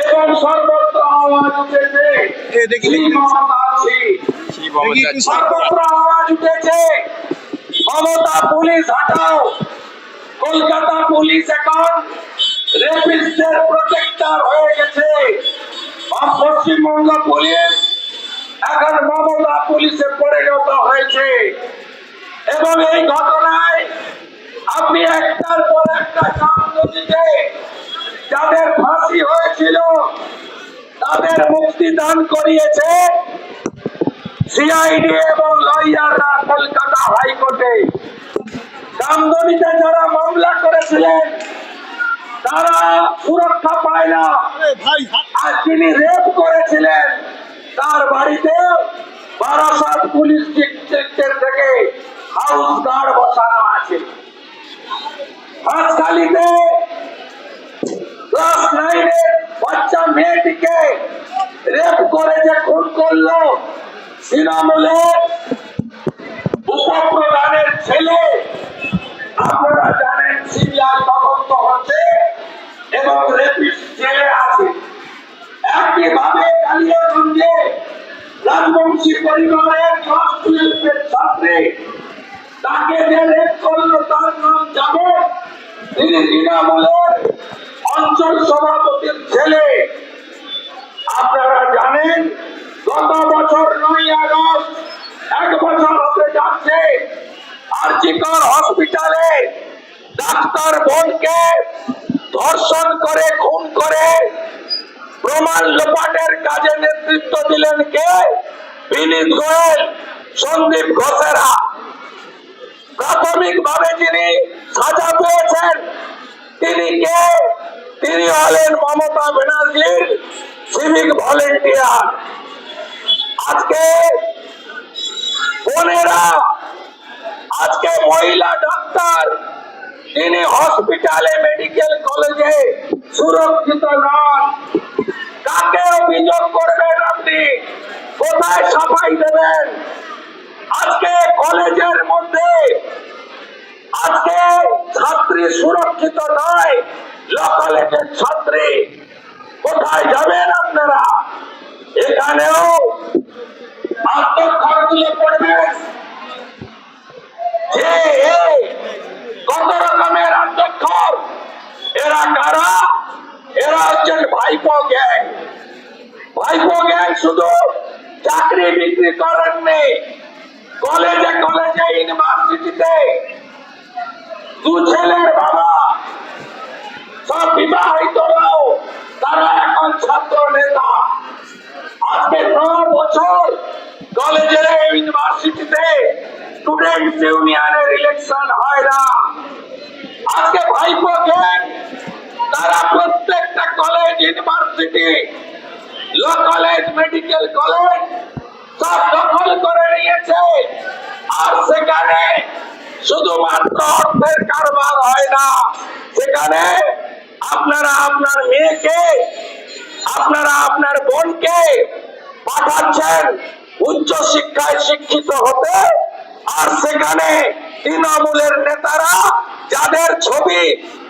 এবং সর্বত্র আওয়াজ উঠেছে। সর্বত্র আওয়াজ উঠেছে। মমতা পুলিশ হাটাও। কলকাতা পুলিশ এখন রেপিস্টদের প্রোটেক্টর হয়ে গেছে। পশ্চিমবঙ্গ পুলিশ এখন মমতা পুলিশে পরিণত হয়েছে। এবং এই ঘটনায় আপনি একটার পর একটা কাম কামগতিতে যাদের ফাঁসি হয়েছিল তাদের মুক্তি দান করিয়েছে সিআইডি এবং লয়াররা কলকাতা হাইকোর্টে। কামদনিতে যারা মামলা করেছিলেন তারা সুরক্ষা পায় না। আর তিনি রেপ করেছিলেন তার বাড়িতে বারাসাত পুলিশ ডিস্ট্রিক্টের থেকে হাউস গার্ড বসানো আছে। হাসখালিতে বাচ্চা মেয়েটিকে রেপ করে যে খুন করল তৃণমূলের উপপ্রধানের ছেলে, আপনারা জানেন সিবিআই তদন্ত হচ্ছে এবং রেপিস্ট জেলে আছে। একইভাবে কালিয়াগঞ্জে রাজবংশী পরিবারের ক্লাস ছাত্রী, তাকে যে রেপ করল, তার নাম যাবে তিনি তৃণমূলের অঞ্চল সভাপতির ছেলে। আপনারা জানেন, গত বছর নয় আগস্ট এক বছর হতে যাচ্ছে। আরজিকর হসপিটালে ডাক্তার বোনকে ধর্ষণ করে, খুন করে প্রমাণ লোপাটের কাজে নেতৃত্ব দিলেন কে? বিনীত গোয়েল, সন্দীপ ঘোষেরা। প্রাথমিক ভাবে যিনি সাজা পেয়েছেন, তিনি কে? তিনি হলেন মমতা ব্যানার্জির সিভিক ভলেন্টিয়ার আজকে বোনেরা, আজকে মহিলা ডাক্তার তিনি হসপিটালে মেডিকেল কলেজে সুরক্ষিত নন কাকে অভিযোগ করবেন আপনি। কোথায় সাফাই দেবেন? আজকে কলেজের মধ্যে, আজকে ছাত্রী সুরক্ষিত নয়। ছাত্রী, কোথায় যাবেন আপনারা? এখানেও পড়বেন কত রকমের আত্মক্ষর এরা কারা? এরা হচ্ছেন ভাইপো গ্যাং। ভাইপো গ্যাং শুধু চাকরি বিক্রি করেননি। কলেজে কলেজে, ইউনিভার্সিটিতে দু ছেলের বাবা সব বিবাহিতরাও তারা এখন ছাত্র নেতা। আজকে ন বছর কলেজে ইউনিভার্সিটিতে স্টুডেন্ট ইউনিয়নের ইলেকশন হয় না। আজকে ভাইপো গ্যাং তারা প্রত্যেকটা college university law college medical college সব দখল করে নিয়েছে। আর সেখানে শুধুমাত্র অর্থের কারবার হয় না, সেখানে আপনারা আপনার মেয়েকে, আপনারা আপনার বোনকে পাঠাচ্ছেন উচ্চ শিক্ষায় শিক্ষিত হতে। আর সেখানে তৃণমূলের নেতারা যাদের ছবি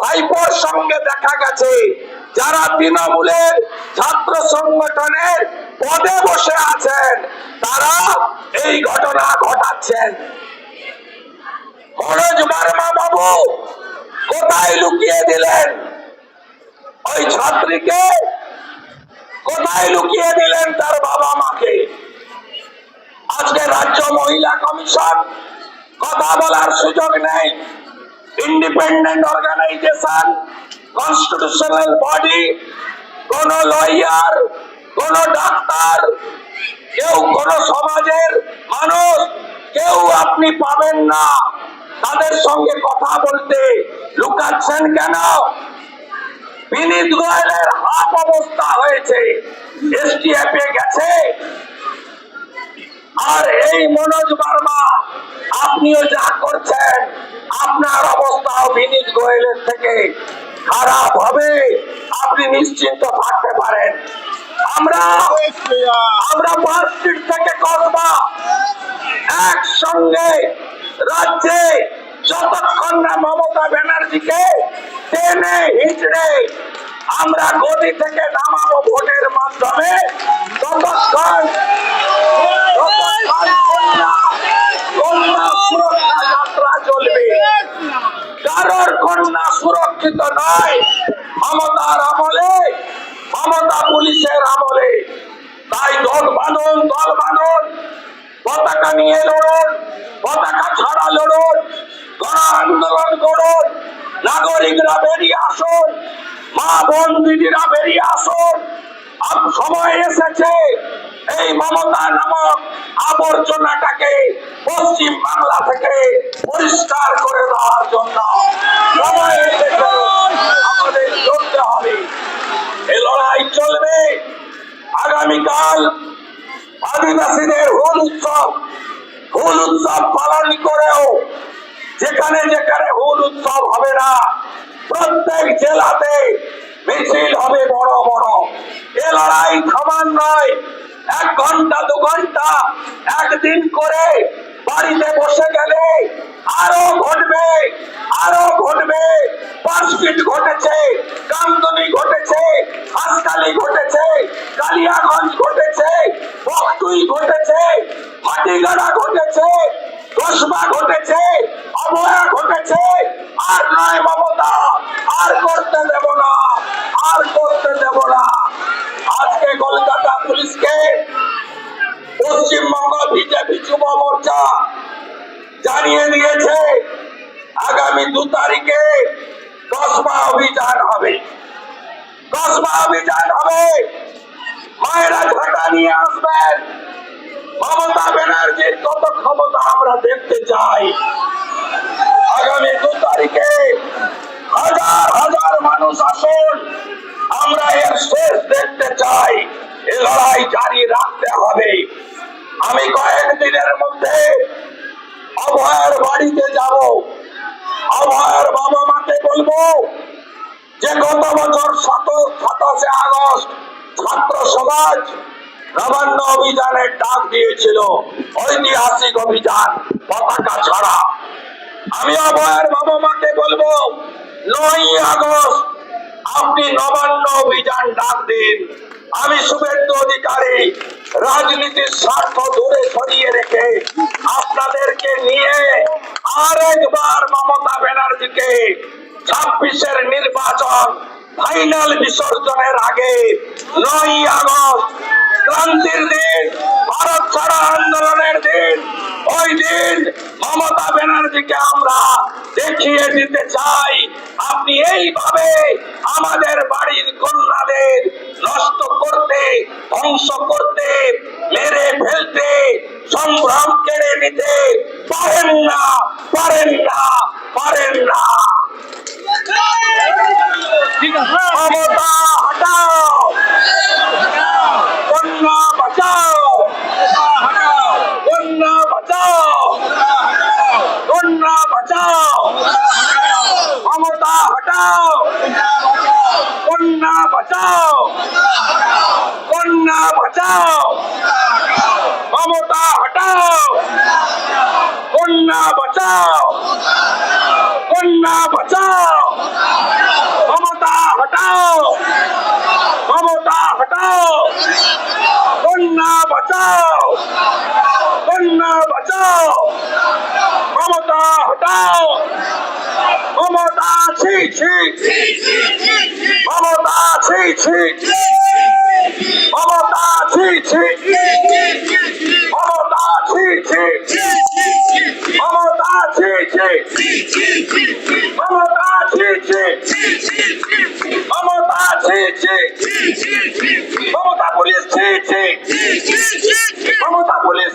ভাইপোর সঙ্গে দেখা গেছে, যারা তৃণমূলের ছাত্র সংগঠনের পদে বসে আছেন, তারা এই ঘটনা ঘটাচ্ছেন। মনোজ বার্মা বাবু, কোথায় লুকিয়ে দিলেন? ওই ছাত্রীকে কোথায় লুকিয়ে দিলেন তার বাবা মাকে? আজকে রাজ্য মহিলা কমিশন কথা বলার সুযোগ নেই। ইন্ডিপেন্ডেন্ট অর্গানাইজেশন কনস্টিটিউশনাল বডি কোন লয়ার কোন ডাক্তার, কেউ কোন সমাজের মানুষ, কেউ আপনি পাবেন না। তাদের সঙ্গে কথা বলতে লুকাচ্ছেন কেন? বিনীত গোয়েলের হাফ অবস্থা হয়েছে। এসটিএফ গেছে। আর এই মনোজ বার্মা, আপনিও যা করছেন, আপনার অবস্থাও বিনীত গোয়েলের থেকে খারাপ হবে। আপনি নিশ্চিন্ত থাকতে পারেন। আমরা আমরা পার্কস্ট্রিট থেকে কসবা। একসঙ্গে রাজ্যে যতক্ষণ না মমতা ব্যানার্জিকে টেনে হিচড়ে আমরা গদি থেকে নামাবো ভোটের মাধ্যমে, ততক্ষণ আমলে মমতা পুলিশের আমলে। তাই দল বাঁধন দল বাঁধন পতাকা নিয়ে লড়ুন, পতাকা ছাড়া লড়ুন। আন্দোলন করুন। নাগরিকরা বেরিয়ে আসুন। মা বোন দিদিরা বেরিয়ে আসুন। সময় এসেছে। এই মমতা নামক আবর্জনাটাকে পশ্চিম বাংলা থেকে পরিষ্কার করে দেওয়ার জন্য সময় এসেছে। আমাদের লড়তে হবে। এই লড়াই চলবে। আগামীকাল আদিবাসীদের হুল উৎসব। হুল উৎসব পালন করেও যেখানে যেখানে হুল উৎসব হবে না, প্রত্যেক জেলাতে মিছিল হবে বড় বড়। এ লড়াই থামান নয়, এক ঘণ্টা, দু ঘণ্টা, একদিন করে বাড়িতে বসে গেলে আরও ঘটবে আরও ঘটবে। পাঁচফিট ঘটেছে, কামদনি ঘটেছে হাসকালি ঘটেছে, কালিয়াগঞ্জ ঘটেছে বকটুই ঘটেছে, ফাটিগাড়া ঘটেছে। কসবা ঘটেছে অবয়া ঘটেছে, আর নয় মমতা, আর করতে দেব না, আর করতে দেব না। আজকে কলকাতা পুলিশকে পশ্চিমবঙ্গ বিজেপি যুব মোর্চা জানিয়ে দিয়েছে, আগামী দু তারিখে কসবা অভিযান হবে। কসবা অভিযান হবে। মায়েরা ঝাঁটা নিয়ে আসবেন। মমতা ব্যানার্জির কত ক্ষমতা আমরা দেখতে চাই? আগামী দু তারিখে হাজার হাজার মানুষ আসুন, আমরা এর শেষ দেখতে চাই। এ লড়াই জারি রাখতে হবে। আমি কয়েকদিনের মধ্যে অভয়ের বাড়িতে যাব। অভয়ের বাবা মাকে বলব যে গত বছর সাতাশে আগস্ট ছাত্র সমাজ নবান্ন অভিযানের ডাক দিয়েছিল ঐতিহাসিক অভিযান পতাকা ছাড়া। আমি অভয়ের বাবা মাকে বলব নয় আগস্ট, আপনি নবান্ন অভিযান ডাক দিন। আমি শুভেন্দু অধিকারী রাজনীতির স্বার্থ দূরে সরিয়ে রেখে আপনাদেরকে নিয়ে আরেকবার মমতা ব্যানার্জিকে ছাব্বিশের নির্বাচন ফাইনাল বিসর্জনের আগে নয় আগস্ট ক্রান্তির দিন ভারত ছাড়া আন্দোলনের দিন ওই দিন মমতা ব্যানার্জিকে আমরা দেখিয়ে দিতে চাই। আপনি এইভাবে আমাদের বাড়ির কন্যাদের নষ্ট করতে ধ্বংস করতে মেরে ফেলতে সম্ভ্রম কেড়ে নিতে পারেন না পারেন না পারেন না। মমতা হটাও কন্যা বাঁচাও কন্যা বাঁচাও কন্যা বাঁচাও মমতা হটাও কন্যা বাঁচাও কন্যা বাঁচাও মমতা হটাও কন্যা বাঁচাও কন্যা বাঁচাও। মমতা হটাও। মমতা হটাও। কন্যা বাঁচাও। কন্যা বাঁচাও। মমতা হটাও। মমতা ছি ছি। মমতা ছি ছি। মমতা ছি ছি। মমতা ছি ছি। Mamata Mamata Mamata police Mamata police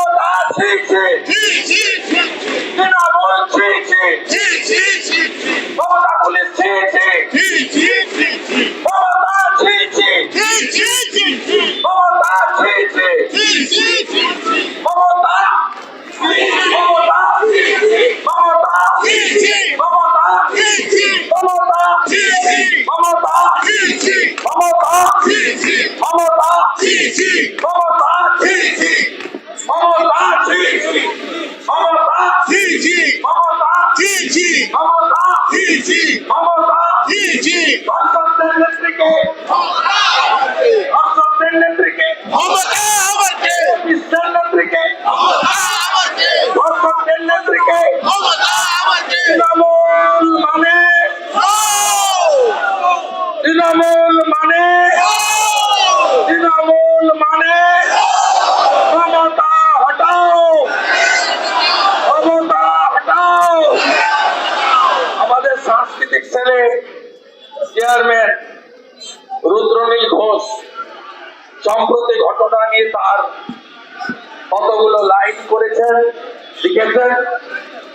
Mamata Trinamool Mamata police Mamata Mamata Vamos lá, Didi! Vamos lá, Didi! Vamos lá, Didi! Chairman Rudranil Ghosh, সম্প্রতি ঘটনা নিয়ে তার কতগুলো লাইন করেছেন, লিখেছেন,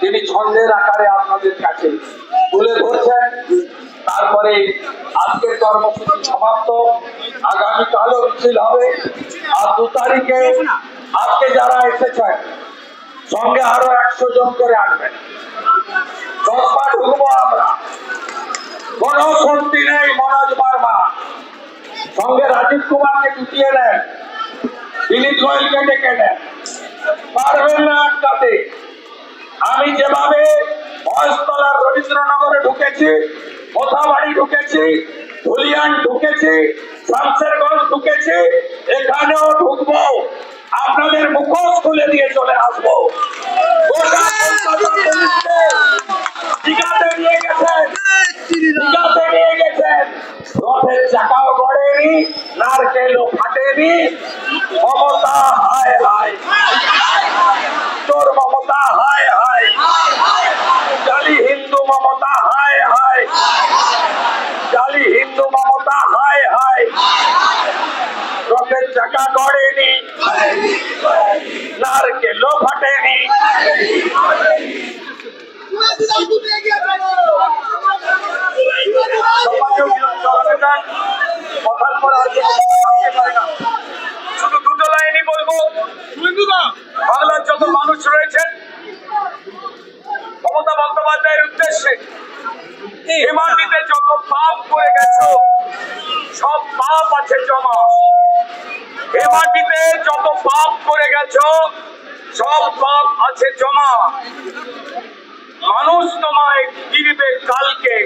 তিনি ছন্দের আকারে আপনাদের কাছে তুলে ধরছেন। তারপরে আজকের কর্মসূচি সমাপ্ত আগামীকালও মিছিল হবে। আর দু তারিখে আজকে যারা এসেছেন, সঙ্গে আরও একশো জন করে আনবেন দশবার ঢুকবো আমরা। কোন শক্তি নেই মনোজ বার্মা। সঙ্গে রাজীব কুমারকে জুটিয়ে নেন। দিলীপ গোয়েলকে ডেকে নেন। পারবেন না আটকাতে। আমি যেভাবে মহেশতলার রবীন্দ্রনগরে ঢুকেছি কোথাবাড়ি ঢুকেছি ধুলিয়ান ঢুকেছি শামসেরগঞ্জ ঢুকেছি এখানেও ঢুকবো। আপনাদের মুখোশ খুলে দিয়ে চলে আসব। গোটা কলকাতা পুলিশকে দীঘাতে নিয়ে গেছেন। নিয়ে গেছেন। রথের চাকাও গড়েনি নারকেলও ফাটেনি। মমতা হায় হায়। তোর মমতা হায় হায়। জালি হিন্দু মমতা হায় হায়। জালি হিন্দু মমতা হায় হায়। রথের চাকা গড়েনি নারকেলও ফাটেনি। শুধু দুটো লাইনই বলব। বাংলার যত মানুষ রয়েছেন, মমতা বন্দ্যোপাধ্যায়ের উদ্দেশ্যে এ যত পাপ করে গেছো, সব পাপ আছে জমা। এ যত পাপ করে গেছো, সব পাপ আছে জমা। মানুষ তোমায় ফিরবে কালকে।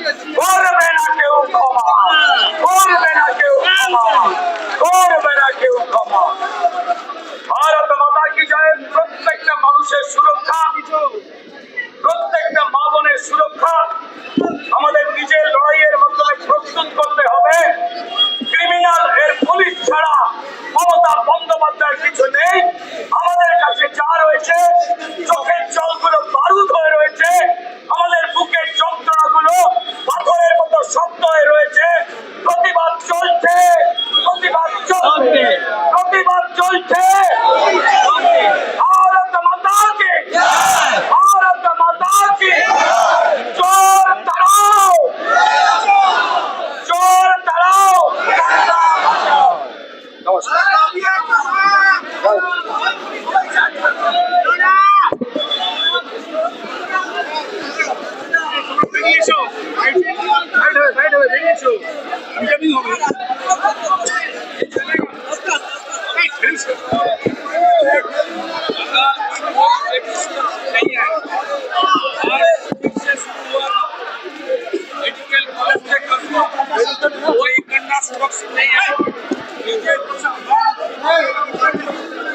করবে না কেউ ক্ষমা করবে না কেউ ক্ষমা করবে না কেউ ক্ষমা ভারত মাতা কি জয় প্রত্যেকটা মানুষের সুরক্ষা প্রত্যেকটা মা বোনের সুরক্ষা আমাদের নিজের লড়াইয়ের মাধ্যমে প্রস্তুত করতে হবে ক্রিমিনাল এর পুলিশ ছাড়া মমতা বন্দ্যোপাধ্যায়ের কিছু নেই আমাদের কাছে যা রয়েছে চোখের জলগুলো বারুদ হয়ে রয়েছে আমাদের বুকের যন্ত্রণাগুলো পাথরের মতো শক্ত হয়ে রয়েছে প্রতিবাদ চলছে প্রতিবাদ চলছে প্রতিবাদ চলছে ভারত মাতা কি ভারত মাতা কি চোর তাড়াও চোর তাড়াও নমস্কার বেরিয়ে এসো সাইড হয়ে সাইড হয়ে বেরিয়ে এসো ইন্টারভিউ হবে